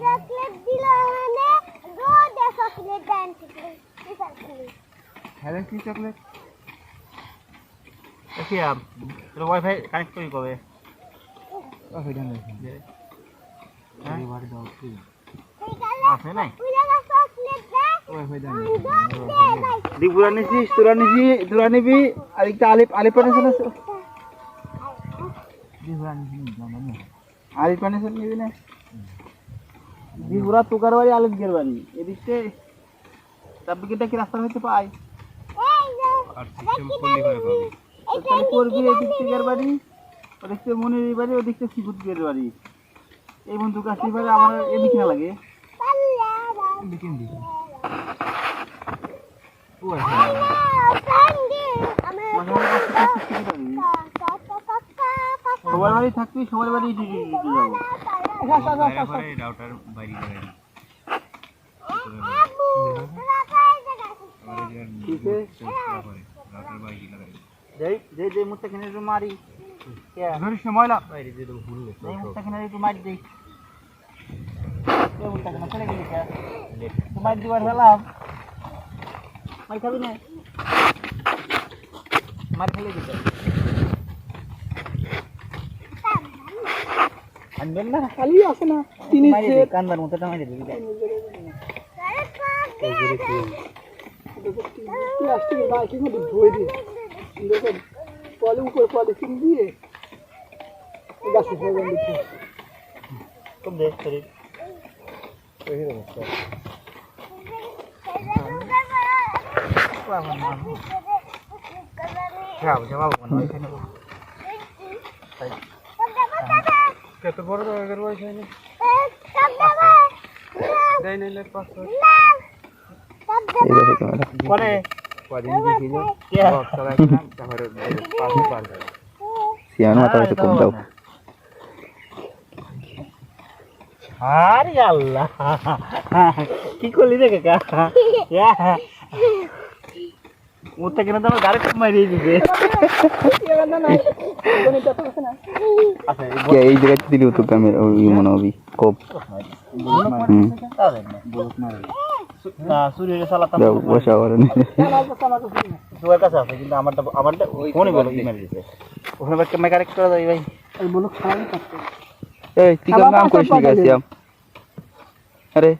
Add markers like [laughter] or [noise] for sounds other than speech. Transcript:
Chocolate দিল মানে রোদ চকলেট দেন চকলেট হ্যালো কি চকলেট কি আম তোর ওয়াইফাই কানেক্ট করি কবে ওয়াইফাই ডান হ্যাঁ আছে নাই ওয়াইফাই নিছিস তোরা নিবি তোরা নিবি আর একটা আলিপ আলিপ পানি নিছিস আলিপ পানি আছে নিবি না? দিগুলা তুকার বাড়ি আলিপ গের বাড়ি। এদিকে তারপরে কিটা কি রাস্তা হইতে পাই? তাহলে করবি এদিক থেকে বাড়ি ওদিক থেকে মনির বাড়ি ওদিক থেকে শিবুত গের বাড়ি। এই বন্ধু কাছে বাড়ি আমার এদিকে না লাগে। এদিকে এদিকে ও আছে মানে আমার কাছে কাছে শিখে যাবি সবার বাড়ি থাকবি সবার বাড়ি মারি ময়লা মারি দেই এই মুহূর্তে কিনে ফেলে গেলি কে তো মারি দিবার ফেলাম মারি খাবি না? মারি ফেলে দিতে। আনবেন না? খালি আছে না। তিনি কান্দার মতো মারি দিবি। প্লাস্টিকের বালতির মধ্যে ধুয়ে দিয়ে দেখো পলি উপরে পলিথিন দিয়ে গাছে ফেলে দিচ্ছে কম দে শরীর যাব যাব কত বড় জায়গার বয়স হয়নি দেয় নিলে পরে কদিন যায় সিয়ানো মাথা হচ্ছে কম দাও আরে আল্লাহ। কি করলি রে কাকা? [laughs] ওটা কেন তো আমার গাড়ি মারিয়ে দিবে। আচ্ছা এই জায়গায় দিলি তো ক্যামেরা ওই মনে হবি কোপ। আরে